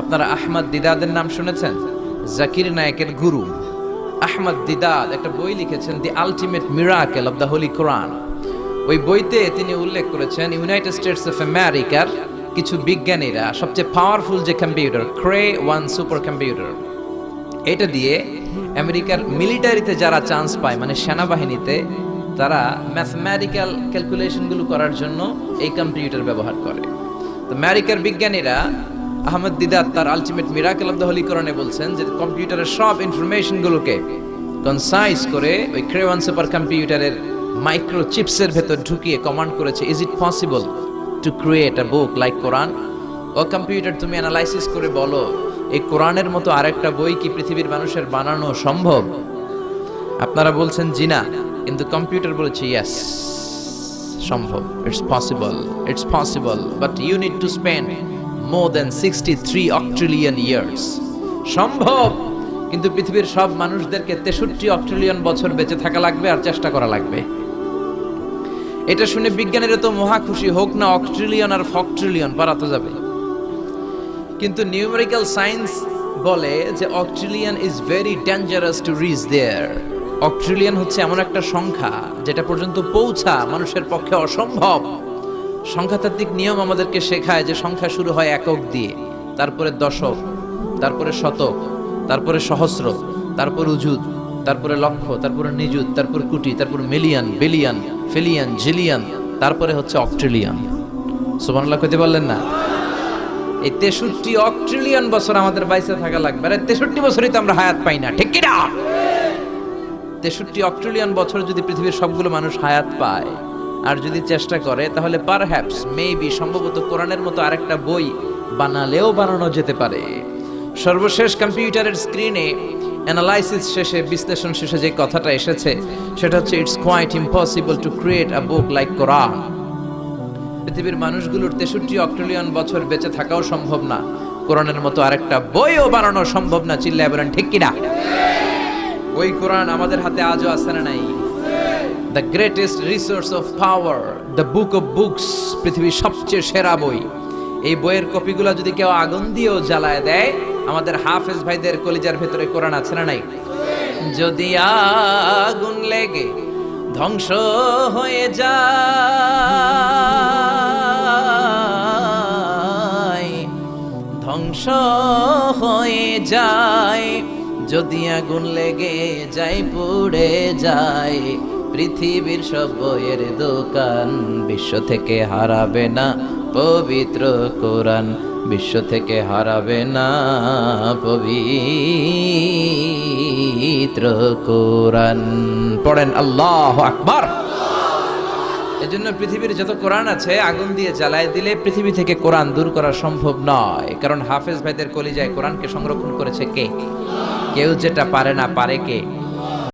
আপনারা আহমদ দিদাদের নাম শুনেছেন? জাকির নায়কের গুরু। আহমদ দিদাদ একটা বই লিখেছেন the ultimate miracle of the holy Quran ওই বইতে তিনি উল্লেখ করেছেন ইউনাইটেড স্টেটস অফ আমেরিকার কিছু বিজ্ঞানীরা, সবচেয়ে পাওয়ারফুল যে computer Cray one super computer এটা দিয়ে আমেরিকার মিলিটারিতে যারা চান্স পায় মানে সেনাবাহিনীতে, তারা ম্যাথমেটিক্যাল ক্যালকুলেশনগুলো করার জন্য এই কম্পিউটার ব্যবহার করে। তো আমেরিকার বিজ্ঞানীরা আহমদ দিদাত তার আলটিমেট মিরাকেল অফ দ্য হলিকরণে বলছেন যে কম্পিউটারের সব ইনফরমেশনগুলোকে কনসাইজ করে ওই ক্রেওয়ান সুপার কম্পিউটারের মাইক্রো চিপসের ভেতর ঢুকিয়ে কমান্ড করেছে is it possible to create a book like Quran O computer তুমি অ্যানালাইসিস করে বলো, এই কোরআনের মতো আরেকটা বই কি পৃথিবীর মানুষের বানানো সম্ভব? আপনারা বলছেন, জি না। কিন্তু কম্পিউটার বলেছে ইয়েস সম্ভব। It's possible it's possible but you need to spend then sixty three octillion years সম্ভব! কিন্তু পৃথিবীর সব মানুষদেরকে তেষট্টি অক্ট্রিলিয়ন বছর বেঁচে থাকা লাগবে আর চেষ্টা করা লাগবে। এটা শুনে বিজ্ঞানীরা তো মহা খুশি, হোক না অক্ট্রিলিয়ন আর ফক্ট্রিলিয়ন পারাতে যাবে। কিন্তু নিউমেরিক্যাল সায়েন্স বলে যে octillion is very dangerous to reach there octillion হচ্ছে এমন একটা সংখ্যা যেটা পর্যন্ত পৌঁছা মানুষের পক্ষে অসম্ভব। সংখ্যাতাত্ত্বিক নিয়ম আমাদেরকে শেখায় যে সংখ্যা শুরু হয় একক দিয়ে। তারপরে দশক, তারপরে শতক, তারপরে সহস্র, তারপর উজুদ, তারপরে লক্ষ, তারপরে নিযুত, তারপর কোটি, তারপর মিলিয়ন, বিলিয়ন, ফিলিয়ন, জিলিয়ন, তারপরে হচ্ছে অক্ট্রিলিয়ন। সুবহানাল্লাহ, কইতে পারলেন না? এই তেষট্টি অক্ট্রিলিয়ন বছর আমাদের বাইসে থাকা লাগবে। আর, তেষট্টি বছরই তো আমরা হায়াত পাই না, ঠিক কি না তেষট্টি অক্ট্রিলিয়ন বছর যদি পৃথিবীর সবগুলো মানুষ হায়াত পায় আর যদি চেষ্টা করে, তাহলে পারহ্যাপস মেবি সম্ভবত কোরআনের মতো আরেকটা বই বানালেও বানানো যেতে পারে। সর্বশেষ কম্পিউটারের স্ক্রিনে অ্যানালাইসিস শেষে, বিশ্লেষণ শেষে যে কথাটা এসেছে, সেটা হচ্ছে it's quite impossible to create a book like Quran পৃথিবীর মানুষগুলোর তেষট্টি অক্ট্রিলিয়ন বছর বেঁচে থাকাও সম্ভব না। কোরআনের মতো আরেকটা বইও বানানো সম্ভব না, চিল্লায় বলেন, ঠিক কিনা? ওই কোরআন আমাদের হাতে আজও আছে না নাই? The greatest resource of power the book of books পৃথিবীর সবচেয়ে সেরা বই। এই বইয়ের কপিগুলো যদি কেউ আগুন দিয়েও জ্বালায় দেয়, আমাদের হাফেজ ভাইদের কলিজার ভেতরে কোরআন আছে না নাই? যদি আগুন লেগে ধ্বংস হয়ে যায়, ধ্বংস হয়ে যায়, যদি আগুন লেগে যায়, পুড়ে যায় পৃথিবীর সব বইয়ের দোকান বিশ্ব থেকে হারাবে না, পবিত্র কোরআন বিশ্ব থেকে হারাবে না, পবিত্র কোরআন। পড়েন আল্লাহ আকবার। এজন্য পৃথিবীর যত কোরআন আছে, আগুন দিয়ে জ্বালায় দিলে পৃথিবী থেকে কোরআন দূর করা সম্ভব নয়। কারণ হাফেজ ভাইদের কলিজায় কোরআনকে সংরক্ষণ করেছে কে? কেউ যেটা পারে না পারে কে?